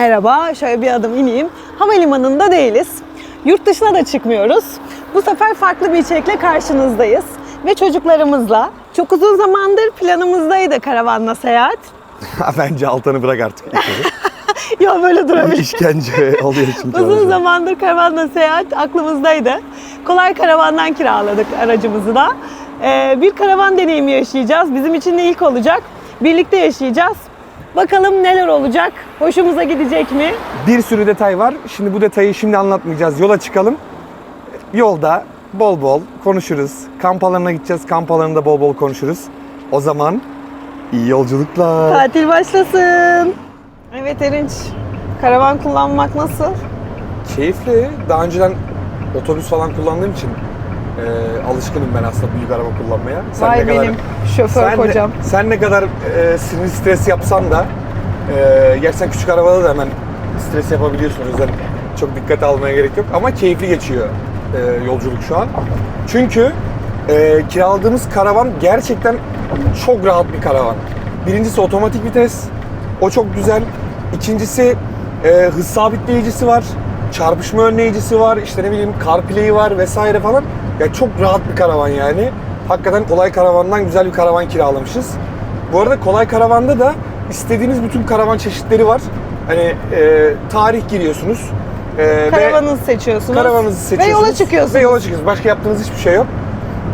merhaba. Şöyle bir adım ineyim. Havalimanında değiliz. Yurt dışına da çıkmıyoruz. Bu sefer farklı bir içerikle karşınızdayız. Ve çocuklarımızla. Çok uzun zamandır planımızdaydı karavanla seyahat. Bence Altan'ı bırak artık. ya böyle durabilir. İşkence oluyor çünkü. Uzun zamandır karavanla seyahat aklımızdaydı. Kolay Karavan'dan kiraladık aracımızı da. Ee, bir karavan deneyimi yaşayacağız. Bizim için de ilk olacak. Birlikte yaşayacağız. Bakalım neler olacak? Hoşumuza gidecek mi? Bir sürü detay var. Şimdi bu detayı şimdi anlatmayacağız. Yola çıkalım. Yolda bol bol konuşuruz. Kamp alanına gideceğiz. Kamp alanında bol bol konuşuruz. O zaman iyi yolculuklar. Tatil başlasın. Evet Erinç, karavan kullanmak nasıl? Keyifli. Daha önceden otobüs falan kullandığım için e, alışkınım ben aslında büyük araba kullanmaya. Sen Vay ne kadar- benim şoför sen, kocam. sen ne kadar e, sinir stres yapsan da e, gerçekten küçük arabada da hemen stres yapabiliyorsun. O yüzden çok dikkate almaya gerek yok. Ama keyifli geçiyor e, yolculuk şu an. Çünkü e, kiraladığımız karavan gerçekten çok rahat bir karavan. Birincisi otomatik vites. O çok güzel. İkincisi e, hız sabitleyicisi var. Çarpışma önleyicisi var. işte ne bileyim CarPlay var vesaire falan. Ya çok rahat bir karavan yani. Hakikaten kolay karavandan güzel bir karavan kiralamışız. Bu arada kolay karavanda da istediğiniz bütün karavan çeşitleri var. Hani e, tarih giriyorsunuz. E, Karavanınızı seçiyorsunuz. Karavanınızı seçiyorsunuz. Ve yola çıkıyorsunuz. Ve yola çıkıyorsunuz. Başka yaptığınız hiçbir şey yok.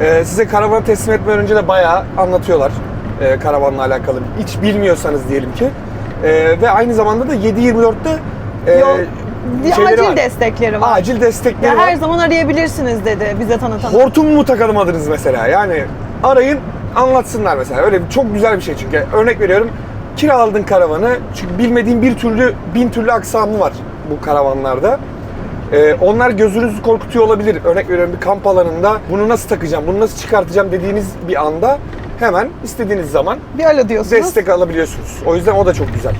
Ee, size karavanı teslim etmeden önce de bayağı anlatıyorlar e, karavanla alakalı. Hiç bilmiyorsanız diyelim ki. Ee, ve aynı zamanda da 7-24'te e, Yol, acil var. destekleri var. Acil destekleri Ya var. her zaman arayabilirsiniz dedi bize tanıtan. Hortum mu takalım adınız mesela? Yani arayın anlatsınlar mesela. Öyle bir- çok güzel bir şey çünkü. Örnek veriyorum kiraladın karavanı. Çünkü bilmediğin bir türlü, bin türlü aksamı var bu karavanlarda. Ee, onlar gözünüzü korkutuyor olabilir. Örnek veriyorum bir kamp alanında bunu nasıl takacağım, bunu nasıl çıkartacağım dediğiniz bir anda hemen istediğiniz zaman Bir alo diyorsunuz. destek alabiliyorsunuz. O yüzden o da çok güzel.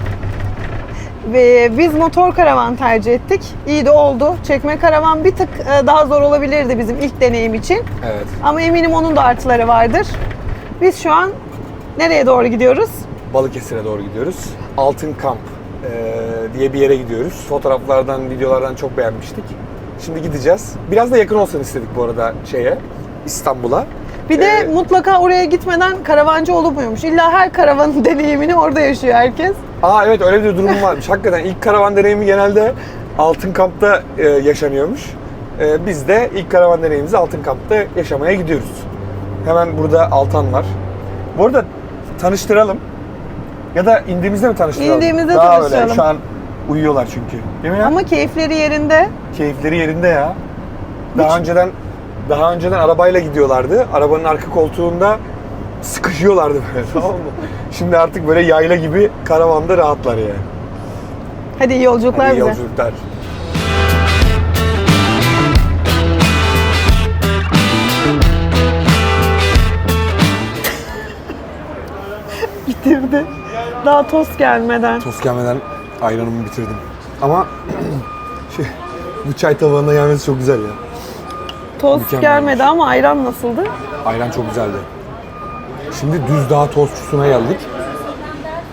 Ve biz motor karavan tercih ettik. İyi de oldu. Çekme karavan bir tık e, daha zor olabilirdi bizim ilk deneyim için. Evet. Ama eminim onun da artıları vardır. Biz şu an nereye doğru gidiyoruz? Balıkesir'e doğru gidiyoruz. Altın Kamp eee, diye bir yere gidiyoruz. Fotoğraflardan, videolardan çok beğenmiştik. Şimdi gideceğiz. Biraz da yakın olsun istedik bu arada şeye, İstanbul'a. Bir de Ee, mutlaka oraya gitmeden karavancı olunmuyormuş. İlla her karavanın deneyimini orada yaşıyor herkes. Aa evet öyle bir durum varmış. Hakikaten ilk karavan deneyimi genelde Altın Kamp'ta e, yaşanıyormuş. E, biz de ilk karavan deneyimimizi Altın Kamp'ta yaşamaya gidiyoruz. Hemen burada Altan var. Bu arada tanıştıralım. Ya da indiğimizde mi tanıştıralım? İndiğimizde Daha tanıştıralım. Öyle. Şu an uyuyorlar çünkü. Değil mi ya? Ama keyifleri yerinde. Keyifleri yerinde ya. Daha önceden daha önceden arabayla gidiyorlardı. Arabanın arka koltuğunda sıkışıyorlardı böyle tamam mı? Şimdi artık böyle yayla gibi karavanda rahatlar yani. Hadi iyi yolculuklar Hadi iyi bize. yolculuklar. Bitirdi. Daha tost gelmeden. Tost gelmeden ayranımı bitirdim. Ama şey, bu çay tabağına gelmesi çok güzel ya. Tost Mükemmel. gelmedi ama ayran nasıldı? Ayran çok güzeldi. Şimdi düz dağ tostçusuna geldik.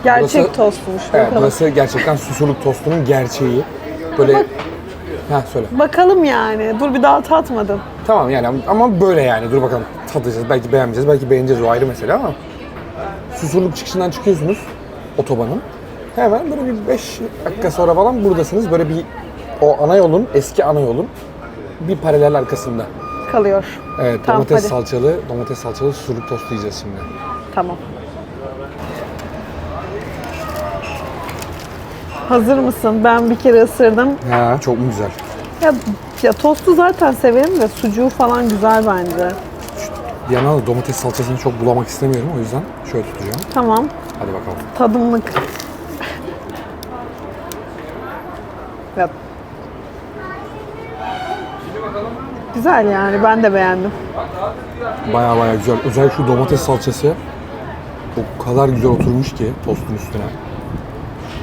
Gerçek Burası- tostmuş. Evet, Bakalım. burası gerçekten susurluk tostunun gerçeği. Böyle... Ha söyle. Bakalım yani. Dur bir daha tatmadım. Tamam yani ama böyle yani dur bakalım tadacağız belki beğenmeyeceğiz belki beğeneceğiz o ayrı mesele ama Susurluk çıkışından çıkıyorsunuz otobanın hemen böyle bir 5 dakika sonra falan buradasınız böyle bir o ana yolun eski ana yolun bir paralel arkasında. Kalıyor. Evet Tamam, domates hadi. salçalı domates salçalı susurluk tostu yiyeceğiz şimdi. Tamam. Hazır mısın? Ben bir kere ısırdım. Ha çok mu güzel. Ya, ya tostu zaten severim de sucuğu falan güzel bence. Yandan da domates salçasını çok bulamak istemiyorum o yüzden şöyle tutacağım. Tamam. Hadi bakalım. Tadımlık. Ya. Güzel yani ben de beğendim. Baya baya güzel. Özellikle şu domates salçası o kadar güzel oturmuş ki tostun üstüne.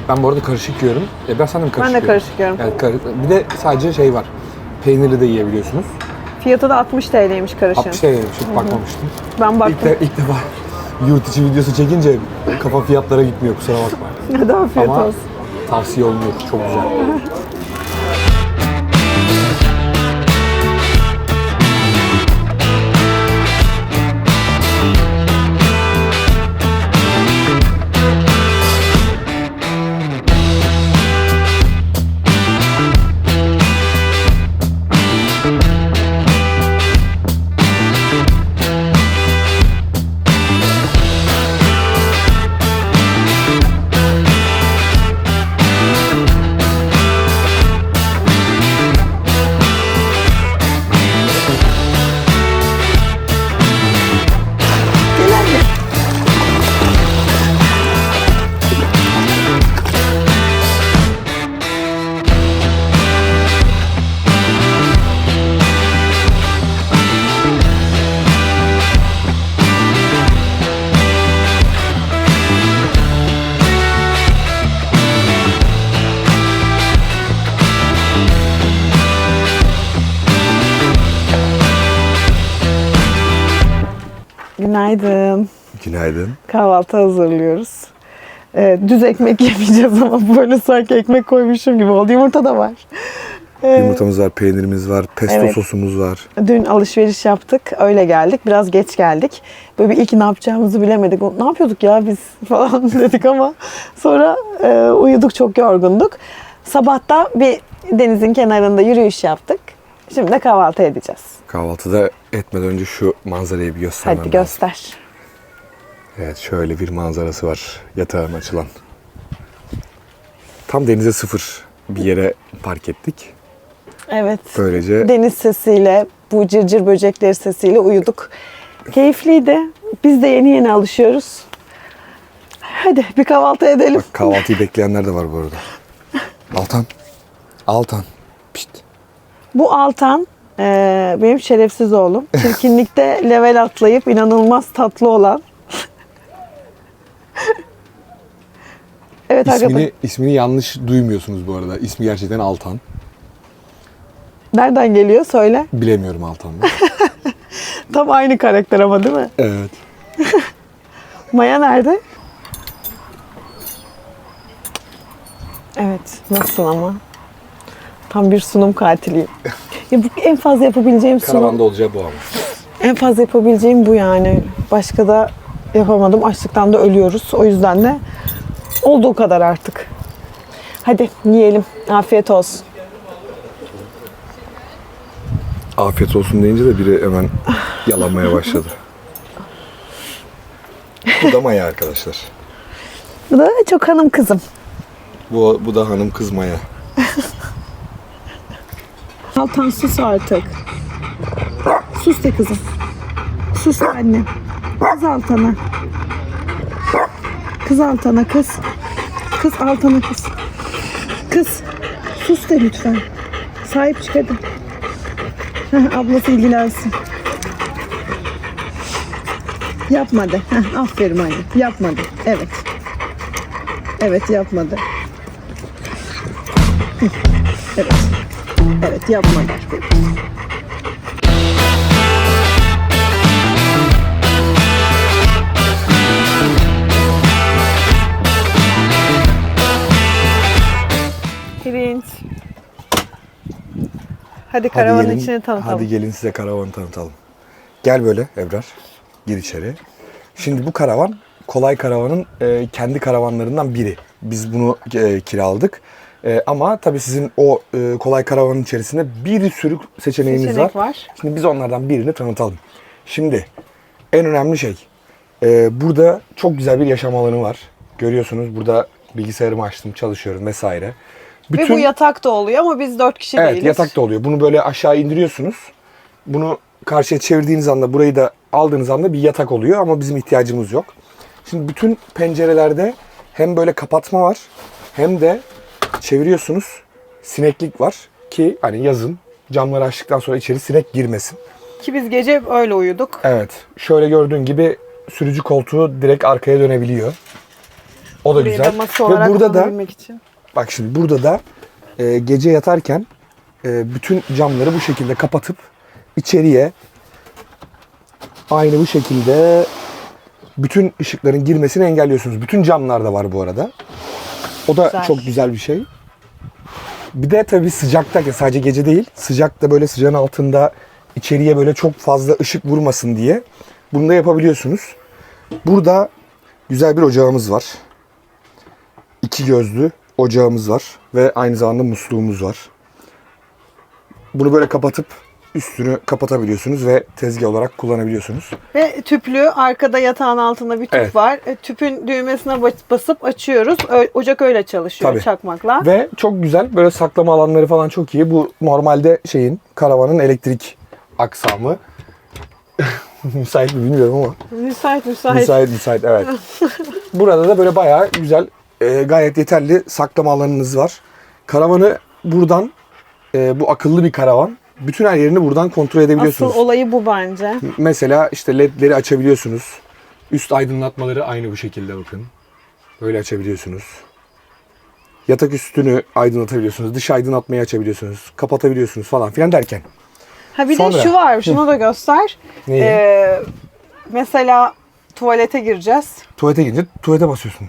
Ben bu arada karışık yiyorum. E ben sen de mi karışık Ben de karışık yiyorum. Evet, kar- bir de sadece şey var. Peynirli de yiyebiliyorsunuz. Fiyatı da 60 TL'ymiş karışım. 60 TL hiç bakmamıştım. Ben İlk, baktım. de, ilk defa yurt içi videosu çekince kafa fiyatlara gitmiyor kusura bakma. Hadi afiyet Ama olsun. tavsiye olmuyor. Çok güzel. Günaydın. Kahvaltı hazırlıyoruz. Ee, düz ekmek yemeyeceğiz ama böyle sanki ekmek koymuşum gibi oldu. Yumurta da var. Ee, Yumurtamız var, peynirimiz var, pesto Evet. sosumuz var. Dün alışveriş yaptık. Öyle geldik. Biraz geç geldik. Böyle bir ilk ne yapacağımızı bilemedik. Ne yapıyorduk ya biz falan dedik ama sonra e, uyuduk çok yorgunduk. Sabahta bir denizin kenarında yürüyüş yaptık. Şimdi de kahvaltı edeceğiz. Kahvaltıda etmeden önce şu manzarayı bir göstermem Hadi lazım. Evet şöyle bir manzarası var yatağın açılan. Tam denize sıfır bir yere park ettik. Evet. Böylece Deniz sesiyle, bu cırcır böcekleri sesiyle uyuduk. Keyifliydi. Biz de yeni yeni alışıyoruz. Hadi bir kahvaltı edelim. bak kahvaltıyı bekleyenler de var bu arada. Altan. Altan. Pişt. Bu Altan eee, benim şerefsiz oğlum. Çirkinlikte level atlayıp inanılmaz tatlı olan. evet arkadaşlar. İsmini, ismini yanlış duymuyorsunuz bu arada. İsmi gerçekten Altan. Nereden geliyor söyle. Bilemiyorum Altan. Tam aynı karakter ama değil mi? evet. Maya nerede? Evet. Nasılsın ama? Tam bir sunum katiliyim. Ya bu en fazla yapabileceğim sunum. Karavanda olacağı bu ama. En fazla yapabileceğim bu yani. Başka da yapamadım. Açlıktan da ölüyoruz. O yüzden de olduğu kadar artık. Hadi yiyelim. Afiyet olsun. Afiyet olsun deyince de biri hemen yalanmaya başladı. bu da Maya arkadaşlar. Bu da çok hanım kızım. Bu, bu da hanım kız Maya. Altan sus artık. Sus de kızım. Sus anne. Kız Altan'a. Kız Altan'a kız. Kız Altan'a kız. Kız. Sus de lütfen. Sahip çık hadi. Heh, ablası ilgilensin. Yapmadı. Heh, aferin anne. Yapmadı. Evet. Evet yapmadı. Evet. Evet yapmadı. Hadi karavanın gelin- içini tanıtalım. Hadi gelin size karavanı tanıtalım. Gel böyle Ebrar. Gir içeri. Şimdi bu karavan Kolay Karavan'ın e, kendi karavanlarından biri. Biz bunu e, kiraladık. E, ama tabii sizin o e, Kolay Karavan'ın içerisinde bir sürü seçeneğimiz Seçenek var. var. Şimdi biz onlardan birini tanıtalım. Şimdi en önemli şey e, burada çok güzel bir yaşam alanı var. Görüyorsunuz burada bilgisayarımı açtım çalışıyorum vesaire. Ve bu yatak da oluyor ama biz dört kişi Evet değiliz. yatak da oluyor. Bunu böyle aşağı indiriyorsunuz. Bunu karşıya çevirdiğiniz anda burayı da aldığınız anda bir yatak oluyor ama bizim ihtiyacımız yok. Şimdi bütün pencerelerde hem böyle kapatma var hem de çeviriyorsunuz sineklik var ki hani yazın camları açtıktan sonra içeri sinek girmesin. Ki biz gece öyle uyuduk. Evet şöyle gördüğün gibi sürücü koltuğu direkt arkaya dönebiliyor. O da Burayı da güzel. masa Ve burada da için. Bak şimdi burada da e, gece yatarken e, bütün camları bu şekilde kapatıp içeriye aynı bu şekilde bütün ışıkların girmesini engelliyorsunuz. Bütün camlar da var bu arada. O da Güzel. çok güzel bir şey. Bir de tabii sıcaktayken sadece gece değil, sıcakta böyle sıcağın altında içeriye böyle çok fazla ışık vurmasın diye bunu da yapabiliyorsunuz. Burada güzel bir ocağımız var. İki gözlü ocağımız var ve aynı zamanda musluğumuz var. Bunu böyle kapatıp üstünü kapatabiliyorsunuz ve tezgah olarak kullanabiliyorsunuz. Ve tüplü arkada yatağın altında bir tüp Evet. var. E, tüpün düğmesine bas- basıp açıyoruz. Ö- ocak öyle çalışıyor Tabii. çakmakla. Ve çok güzel böyle saklama alanları falan çok iyi. Bu normalde şeyin karavanın elektrik aksamı. müsait mi bilmiyorum ama. Müsait müsait. Müsait müsait evet. Burada da böyle bayağı güzel e, gayet yeterli saklama alanınız var. Karavanı buradan e, bu akıllı bir karavan. Bütün her yerini buradan kontrol edebiliyorsunuz. Asıl olayı bu bence. Mesela işte ledleri açabiliyorsunuz. Üst aydınlatmaları aynı bu şekilde bakın. Böyle açabiliyorsunuz. Yatak üstünü aydınlatabiliyorsunuz. Dış aydınlatmayı açabiliyorsunuz. Kapatabiliyorsunuz falan filan derken. Ha bir Sonra. de şu var. Şunu da göster. Neyi? Ee, mesela tuvalete gireceğiz. Tuvalete gidince tuvalete basıyorsun.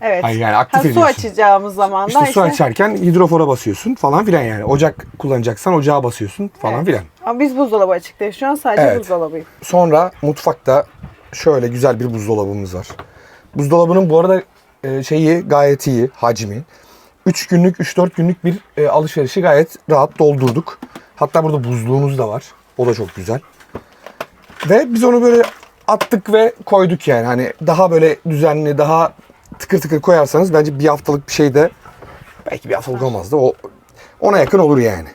Evet. Hayır yani aktif ha, su ediyorsun. açacağımız zaman da İşte işte. su açarken hidrofora basıyorsun falan filan yani. Ocak kullanacaksan ocağa basıyorsun falan Evet. filan. Ama biz buzdolabı açıktayız. Şu an sadece Evet. buzdolabı. Sonra mutfakta şöyle güzel bir buzdolabımız var. Buzdolabının bu arada e, şeyi gayet iyi hacmi. 3 günlük 3-4 günlük bir e, alışverişi gayet rahat doldurduk. Hatta burada buzluğumuz da var. O da çok güzel. Ve biz onu böyle attık ve koyduk yani. Hani daha böyle düzenli, daha tıkır tıkır koyarsanız bence bir haftalık bir şey de belki bir haftalık olmaz da o ona yakın olur yani.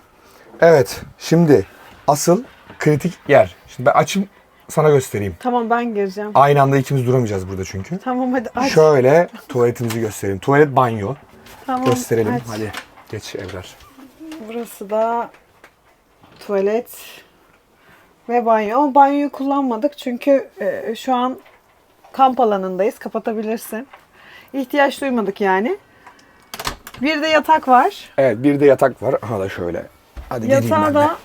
Evet, şimdi asıl kritik yer. Şimdi ben açım sana göstereyim. Tamam ben gireceğim. Aynı anda ikimiz duramayacağız burada çünkü. Tamam hadi aç. Şöyle tuvaletimizi göstereyim. Tuvalet banyo. tamam, Gösterelim. aç. Hadi geç Evrar. Burası da tuvalet ve banyo. Ama banyoyu kullanmadık çünkü e, şu an kamp alanındayız. Kapatabilirsin. İhtiyaç duymadık yani. Bir de yatak var. Evet bir de yatak var. Aha da şöyle. Hadi gireyim ben Yatağı de. da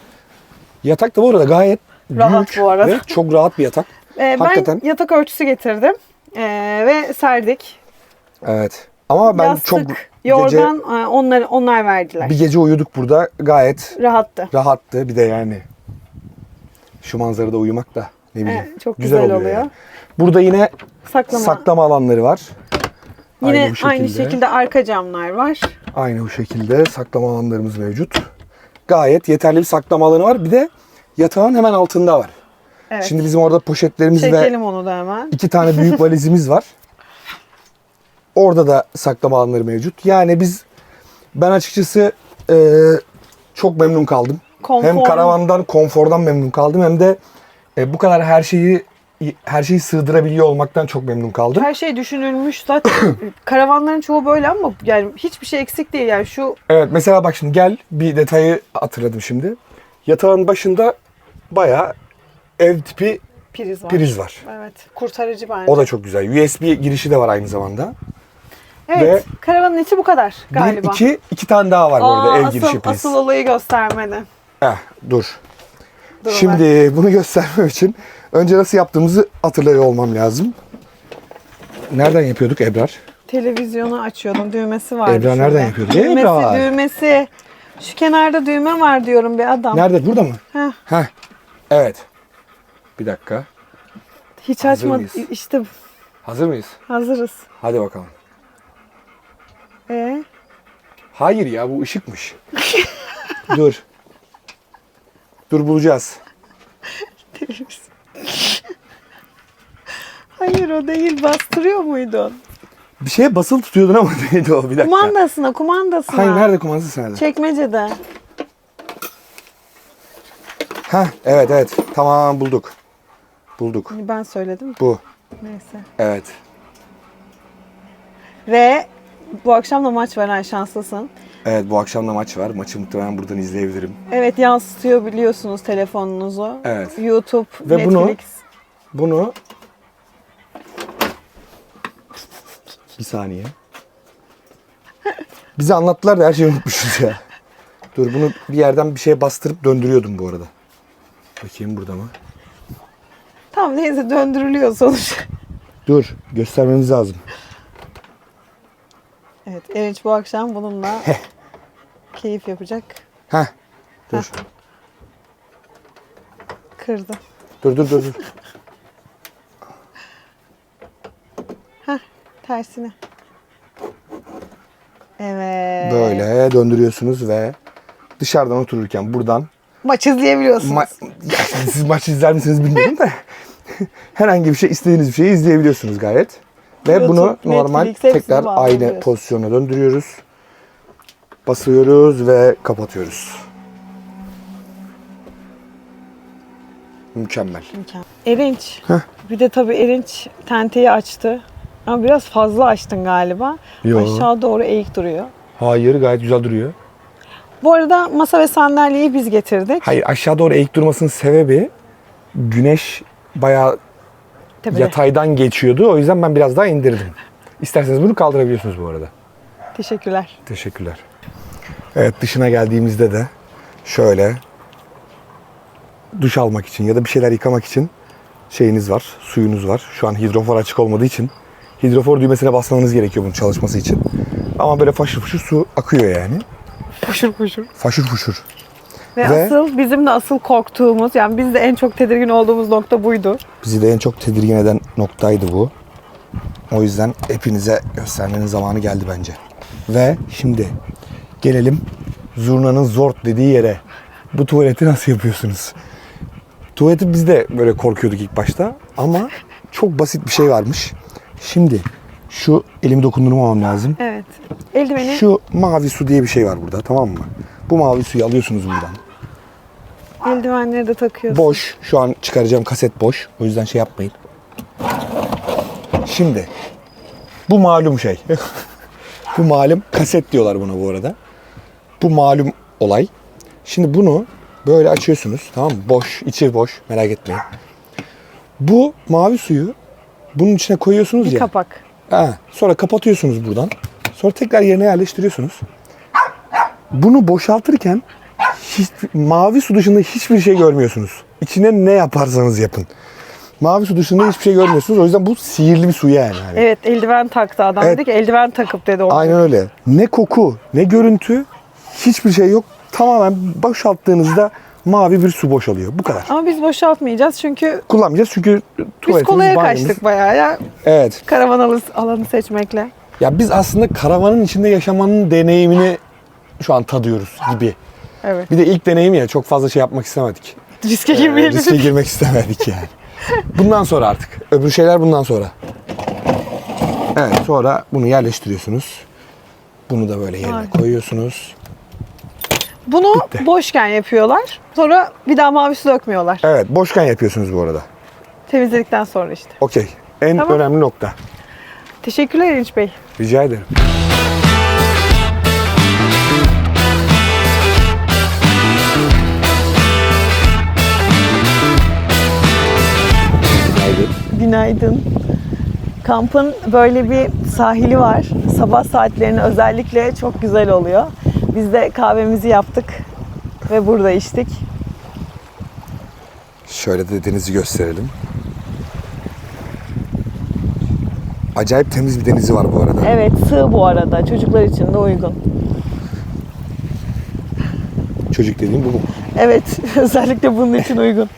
Yatak da bu arada gayet Rahat büyük bu arada. ve çok rahat bir yatak. e, Hakikaten. ben yatak örtüsü getirdim. E, ve serdik. Evet. Ama ben Yastık, çok yorgan e, onlar onlar verdiler. bir gece uyuduk burada. Gayet Rahattı. rahattı. Bir de yani şu manzarada uyumak da ne bileyim. Evet, çok güzel oluyor. yani. Burada yine Saklama. saklama alanları var. Yine bu aynı şekilde arka camlar var. Aynı bu şekilde saklama alanlarımız mevcut. Gayet yeterli bir saklama alanı var. Bir de yatağın hemen altında var. Evet. Şimdi bizim orada poşetlerimiz ve Çekelim onu da hemen. iki tane büyük valizimiz var. Orada da saklama alanları mevcut. Yani biz ben açıkçası e, çok memnun kaldım. Konfor. Hem karavandan, konfordan memnun kaldım hem de e, bu kadar her şeyi her şeyi sığdırabiliyor olmaktan çok memnun kaldım. Her şey düşünülmüş zaten. Karavanların çoğu böyle ama yani hiçbir şey eksik değil. Yani şu Evet mesela bak şimdi gel bir detayı hatırladım şimdi. Yatağın başında bayağı ev tipi priz var. priz var. Evet. Kurtarıcı bence. O da çok güzel. USB girişi de var aynı zamanda. evet. ve- Karavanın içi bu kadar Bir, galiba. iki, iki tane daha var Aa, arada ev asıl, girişi priz. asıl olayı göstermedi. Heh, dur. Dur Şimdi bunu göstermem için önce nasıl yaptığımızı hatırlıyor olmam lazım. Nereden yapıyorduk Ebrar? Televizyonu açıyordum. Düğmesi var. Ebrar nereden yapıyordu? Düğmesi, Ebrar. düğmesi. Şu kenarda düğme var diyorum bir adam. Nerede? Burada mı? Heh, Heh. Evet. Bir dakika. hiç Hazır açmadı. mıyız? İşte Hazır mıyız? hazırız. Hadi bakalım. Ee, Hayır ya bu ışıkmış. Dur. Dur bulacağız. televizyon. Hayır o değil. Bastırıyor muydun? Bir şeye basılı tutuyordun ama neydi o bir dakika. Kumandasına, kumandasına. Hayır nerede kumandası nerede? Çekmecede. Heh evet evet tamam bulduk. Bulduk. Ben söyledim. Bu. Neyse. Evet. Ve bu akşam da maç var ha şanslısın. Evet bu akşam da maç var. Maçı muhtemelen buradan izleyebilirim. Evet yansıtıyor biliyorsunuz telefonunuzu. Evet. YouTube, Ve bunu- Netflix. Bunu bir saniye. Bize anlattılar da her şeyi unutmuşuz ya. Dur bunu bir yerden bir şeye bastırıp döndürüyordum bu arada. Bakayım burada mı? Tamam neyse döndürülüyor sonuç. Dur göstermemiz lazım. Evet, Erinç bu akşam bununla keyif yapacak. Heh. Dur. Kırdı. Dur dur dur. dur. Tersine. Evet. Böyle döndürüyorsunuz ve dışarıdan otururken buradan Maç izleyebiliyorsunuz. ma- ya siz maç izler misiniz bilmiyorum da herhangi bir şey istediğiniz bir şeyi izleyebiliyorsunuz gayet. Ve YouTube, bunu normal Netflix, tekrar aynı pozisyona döndürüyoruz. Basıyoruz ve kapatıyoruz. Mükemmel. Mükemmel. Erinç. Bir de tabii Erinç tenteyi açtı. Ama biraz fazla açtın galiba. Yo. Aşağı doğru eğik duruyor. Hayır gayet güzel duruyor. Bu arada masa ve sandalyeyi biz getirdik. Hayır aşağı doğru eğik durmasının sebebi güneş bayağı Tepede. yataydan geçiyordu. O yüzden ben biraz daha indirdim. İsterseniz bunu kaldırabiliyorsunuz bu arada. Teşekkürler. Teşekkürler. Evet dışına geldiğimizde de şöyle duş almak için ya da bir şeyler yıkamak için şeyiniz var, suyunuz var. Şu an hidrofor açık olmadığı için hidrofor düğmesine basmanız gerekiyor bunun çalışması için. Ama böyle faşır fışır su akıyor yani. Fuşur fuşur. Faşır fuşur. Ve, Ve- asıl bizim de asıl korktuğumuz yani biz de en çok tedirgin olduğumuz nokta buydu. Bizi de en çok tedirgin eden noktaydı bu. O yüzden hepinize göstermenin zamanı geldi bence. Ve şimdi gelelim zurnanın zort dediği yere. Bu tuvaleti nasıl yapıyorsunuz? Tuvaleti biz de böyle korkuyorduk ilk başta ama çok basit bir şey varmış. Şimdi şu elimi dokundurmamam lazım. Evet. Eldiveni Şu mavi su diye bir şey var burada tamam mı? Bu mavi suyu alıyorsunuz buradan. eldivenleri de takıyorsun. Boş. Şu an çıkaracağım kaset boş. O yüzden şey yapmayın. Şimdi bu malum şey. bu malum kaset diyorlar buna bu arada. Bu malum olay. Şimdi bunu böyle açıyorsunuz. Tamam mı? Boş. içi boş. Merak etmeyin. Bu mavi suyu bunun içine koyuyorsunuz Bir ya. kapak. Ha, sonra kapatıyorsunuz buradan. Sonra tekrar yerine yerleştiriyorsunuz. Bunu boşaltırken hiç, mavi su dışında hiçbir şey görmüyorsunuz. İçine ne yaparsanız yapın. Mavi su dışında hiçbir şey görmüyorsunuz. O yüzden bu sihirli bir su yani. Hani. Evet eldiven taktı adam. Evet. Dedi ki eldiven takıp dedi o. Aynen öyle. Ne koku, ne görüntü, hiçbir şey yok. Tamamen boşalttığınızda mavi bir su boşalıyor. Bu kadar. Ama biz boşaltmayacağız çünkü Kullanmayacağız çünkü biz tuvaletimiz, kolaya banyomuz- kaçtık bayağı ya. Evet. Karavan alanı seçmekle. Ya biz aslında karavanın içinde yaşamanın deneyimini şu an tadıyoruz gibi. Evet. Bir de ilk deneyim ya çok fazla şey yapmak istemedik. Riske Ee, girmeyelim. riske girmek istemedik yani. Bundan sonra artık. Öbür şeyler bundan sonra. Evet sonra bunu yerleştiriyorsunuz. Bunu da böyle yerine Harika. koyuyorsunuz. Bunu boşken yapıyorlar. Sonra bir daha mavi su dökmüyorlar. Evet boşken yapıyorsunuz bu arada. Temizledikten sonra işte. Okey. En Tamam. önemli nokta. Teşekkürler Erinç Bey. Rica ederim. Günaydın. Günaydın. Kampın böyle bir sahili var. Sabah saatlerinde özellikle çok güzel oluyor. Biz de kahvemizi yaptık ve burada içtik. Şöyle de denizi gösterelim. Acayip temiz bir denizi var bu arada. Evet sığ bu arada. Çocuklar için de uygun. Çocuk dediğim bu mu? Evet özellikle bunun için uygun.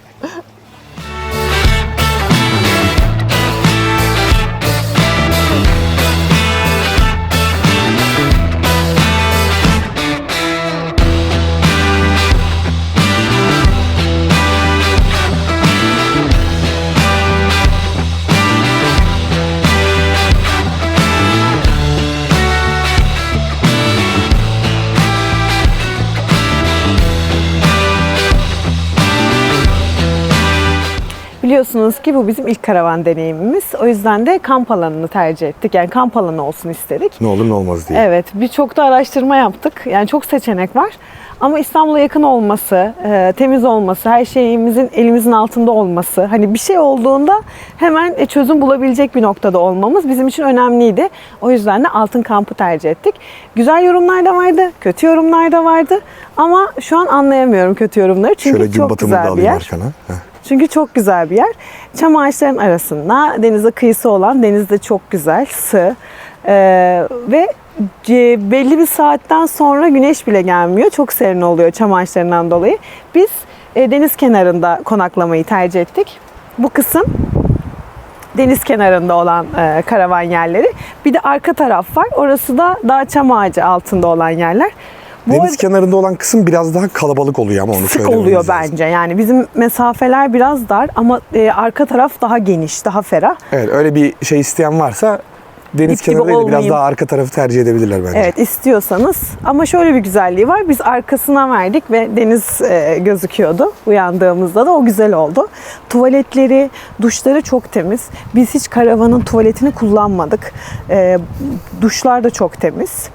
Biliyorsunuz ki bu bizim ilk karavan deneyimimiz. O yüzden de kamp alanını tercih ettik. Yani kamp alanı olsun istedik. Ne olur ne olmaz diye. Evet, birçok da araştırma yaptık. Yani çok seçenek var. Ama İstanbul'a yakın olması, e, temiz olması, her şeyimizin elimizin altında olması, hani bir şey olduğunda hemen e, çözüm bulabilecek bir noktada olmamız bizim için önemliydi. O yüzden de Altın Kamp'ı tercih ettik. Güzel yorumlar da vardı, kötü yorumlar da vardı. Ama şu an anlayamıyorum kötü yorumları çünkü Şöyle gün çok güzel bir yer. arkana. Heh. Çünkü çok güzel bir yer. Çam ağaçların arasında denize kıyısı olan deniz de çok güzel, sığ. Ee, ve belli bir saatten sonra güneş bile gelmiyor. Çok serin oluyor çam ağaçlarından dolayı. Biz e, deniz kenarında konaklamayı tercih ettik. Bu kısım deniz kenarında olan e, karavan yerleri. Bir de arka taraf var. Orası da daha çam ağacı altında olan yerler. Bu Deniz kenarında olan kısım biraz daha kalabalık oluyor ama onu sık oluyor lazım. bence. Yani bizim mesafeler biraz dar ama e, arka taraf daha geniş, daha ferah. Evet öyle bir şey isteyen varsa deniz Dip kenarı değil de biraz daha arka tarafı tercih edebilirler bence. Evet istiyorsanız ama şöyle bir güzelliği var. Biz arkasına verdik ve deniz e, gözüküyordu. Uyandığımızda da o güzel oldu. Tuvaletleri, duşları çok temiz. Biz hiç karavanın tuvaletini kullanmadık. E, duşlar da çok temiz.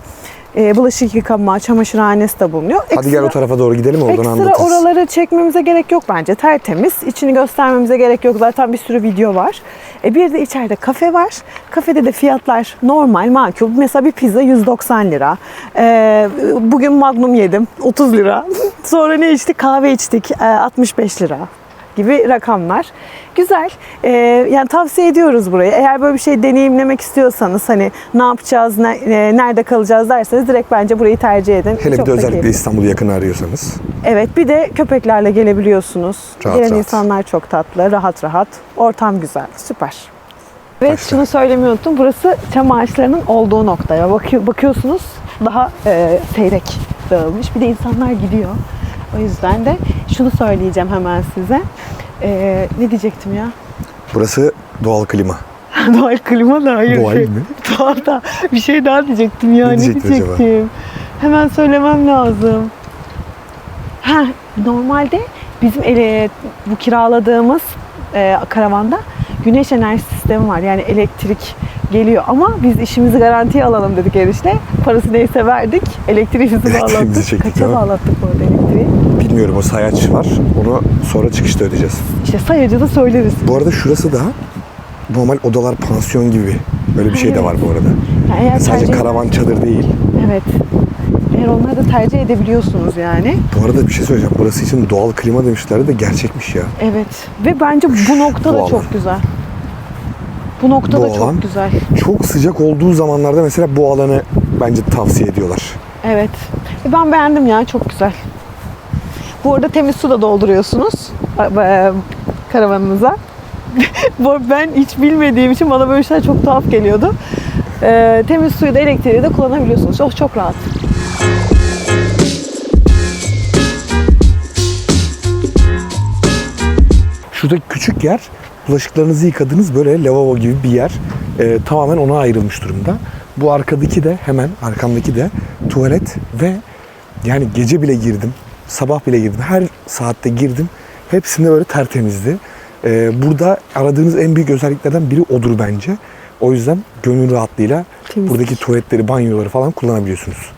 E, bulaşık yıkama, çamaşırhanesi de bulunuyor. Hadi gel o tarafa doğru gidelim oradan Ekstra anlatırız. oraları çekmemize gerek yok bence. Tertemiz. İçini göstermemize gerek yok. Zaten bir sürü video var. E bir de içeride kafe var. Kafede de fiyatlar normal, makul. Mesela bir pizza 190 lira. E, bugün Magnum yedim. 30 lira. Sonra ne içtik? Kahve içtik. E, 65 lira gibi rakamlar. Güzel. E, yani tavsiye ediyoruz burayı. Eğer böyle bir şey deneyimlemek istiyorsanız hani ne yapacağız, ne- e, nerede kalacağız derseniz direkt bence burayı tercih edin. Hele bir Çok de da özellikle. İstanbul'u yakın arıyorsanız. Evet bir de köpeklerle gelebiliyorsunuz. Rahat Gelen rahat. insanlar çok tatlı, rahat rahat. Ortam güzel, süper. Evet Başla. şunu söylemeyi unuttum. Burası çam ağaçlarının olduğu noktaya. Bakıyor, bakıyorsunuz daha e, seyrek dağılmış. Bir de insanlar gidiyor. O yüzden de şunu söyleyeceğim hemen size. E, ne diyecektim ya? Burası doğal klima. Doğal klima da hayır. Doğal şey. mi? Doğal da bir şey daha diyecektim ya. Ne Ne, diyecektin acaba? diyecektim? Hemen söylemem lazım. Ha, normalde bizim ele, bu kiraladığımız e, karavanda güneş enerji sistemi var. Yani elektrik geliyor ama biz işimizi garantiye alalım dedik erişte. Parası neyse verdik. Elektriğimizi bağlattık. Kaça bağlattık bu arada elektriği? Bilmiyorum o sayaç var. Onu sonra çıkışta ödeyeceğiz. İşte sayacı da söyleriz. Bu arada şurası da normal odalar pansiyon gibi. Böyle bir şey de var bu arada. Yani eğer Sadece tercih- karavan çadır değil. Evet. Eğer onları da tercih edebiliyorsunuz yani. Bu arada bir şey söyleyeceğim. Burası için doğal klima demişlerdi de gerçekmiş ya. Evet. Ve bence bu nokta da çok güzel. Bu nokta da alan. çok güzel. Çok sıcak olduğu zamanlarda mesela bu alanı bence tavsiye ediyorlar. Evet. E, Ben beğendim ya çok güzel. Bu arada temiz su da dolduruyorsunuz a- e, karavanınıza. Ben hiç bilmediğim için bana böyle şeyler çok tuhaf geliyordu. E, temiz suyu da elektriği de kullanabiliyorsunuz. Oh çok rahat. Şurada küçük yer bulaşıklarınızı yıkadığınız böyle lavabo gibi bir yer. Ee, tamamen ona ayrılmış durumda. Bu arkadaki de hemen arkamdaki de tuvalet ve yani gece bile girdim, sabah bile girdim, her saatte girdim. Hepsinde böyle tertemizdi. Ee, burada aradığınız en büyük özelliklerden biri odur bence. O yüzden gönül rahatlığıyla Temizlik. buradaki tuvaletleri, banyoları falan kullanabiliyorsunuz.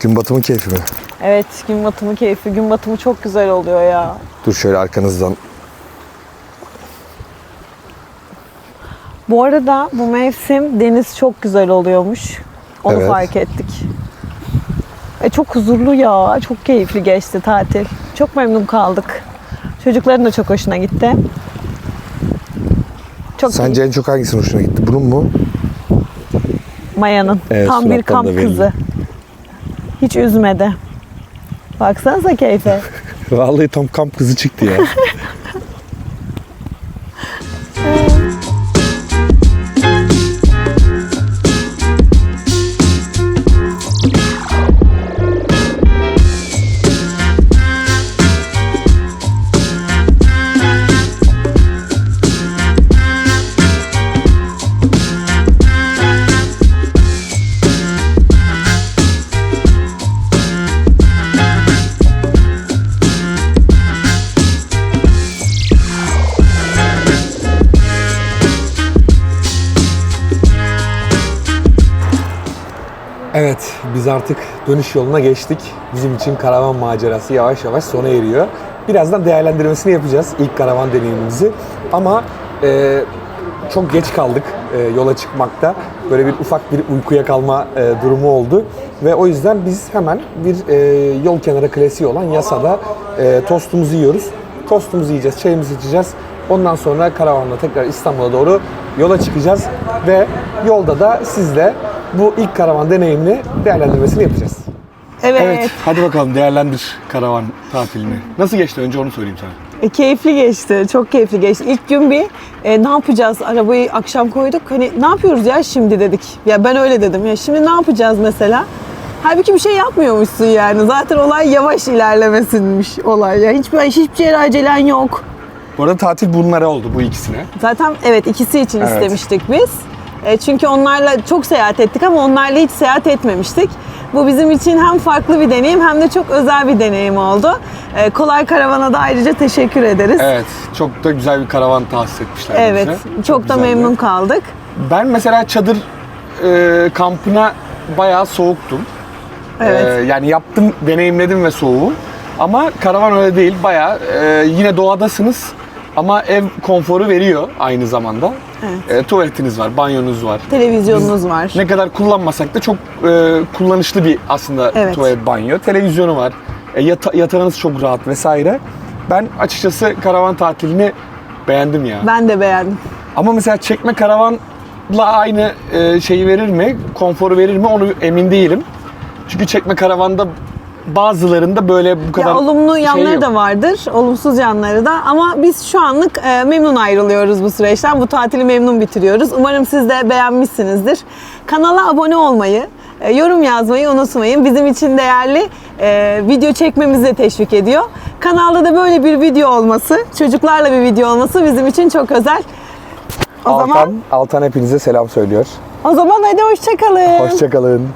Gün batımı keyfi mi? Evet gün batımı keyfi. Gün batımı çok güzel oluyor ya. Dur şöyle arkanızdan. Bu arada bu mevsim deniz çok güzel oluyormuş. Onu Evet. fark ettik. E çok huzurlu ya. Çok keyifli geçti tatil. Çok memnun kaldık. Çocukların da çok hoşuna gitti. Çok Sence en çok hangisinin hoşuna gitti? Bunun mu? Maya'nın. Evet, Tam bir kamp kızı. Hiç üzmedi. Baksanıza keyfe. Vallahi tam kamp kızı çıktı ya. biz artık dönüş yoluna geçtik. Bizim için karavan macerası yavaş yavaş sona eriyor. Birazdan değerlendirmesini yapacağız ilk karavan deneyimimizi. Ama e, çok geç kaldık e, yola çıkmakta. Böyle bir ufak bir uykuya kalma e, durumu oldu. Ve o yüzden biz hemen bir e, yol kenarı klasiği olan yasada e, tostumuzu yiyoruz. Tostumuzu yiyeceğiz, çayımızı içeceğiz. Ondan sonra karavanla tekrar İstanbul'a doğru yola çıkacağız. Ve yolda da sizle bu ilk karavan deneyimini değerlendirmesini yapacağız. Evet. hadi bakalım değerlendir karavan tatilini. Nasıl geçti önce onu söyleyeyim sana. E, keyifli geçti. Çok keyifli geçti. İlk gün bir e, ne yapacağız? Arabayı akşam koyduk. Hani ne yapıyoruz ya şimdi dedik. Ya ben öyle dedim. Ya şimdi ne yapacağız mesela? Halbuki bir şey yapmıyormuşsun yani. Zaten olay yavaş ilerlemesinmiş olay ya. Hiçbir, hiçbir şeye acelen yok. Bu arada tatil bunlara oldu bu ikisine. Zaten evet ikisi için Evet. istemiştik biz. E, çünkü onlarla çok seyahat ettik ama onlarla hiç seyahat etmemiştik. Bu bizim için hem farklı bir deneyim hem de çok özel bir deneyim oldu. E, Kolay Karavan'a da ayrıca teşekkür ederiz. Evet, çok da güzel bir karavan tahsis etmişler Evet, bize. çok, da güzeldi. memnun kaldık. Ben mesela çadır e, kampına bayağı soğuktum. Evet. E, yani yaptım, deneyimledim ve soğuğu. Ama karavan öyle değil. Bayağı e, yine doğadasınız ama ev konforu veriyor aynı zamanda. Evet. E, tuvaletiniz var, banyonuz var. Televizyonunuz var. Ne kadar kullanmasak da çok e, kullanışlı bir aslında Evet. tuvalet banyo. Televizyonu var. E, yata- yatağınız çok rahat vesaire. Ben açıkçası karavan tatilini beğendim ya. Ben de beğendim. Ama mesela çekme karavanla aynı e, şeyi verir mi? Konforu verir mi? Onu emin değilim. Çünkü çekme karavanda bazılarında böyle bu kadar Ya olumlu şey yanları yok. da vardır, olumsuz yanları da. Ama biz şu anlık e, memnun ayrılıyoruz bu süreçten. Bu tatili memnun bitiriyoruz. Umarım siz de beğenmişsinizdir. Kanala abone olmayı, e, yorum yazmayı unutmayın. Bizim için değerli e, video çekmemizi de teşvik ediyor. Kanalda da böyle bir video olması, çocuklarla bir video olması bizim için çok özel. O Altan, zaman Altan hepinize selam söylüyor. o zaman hadi hoşça kalın. Hoşçakalın.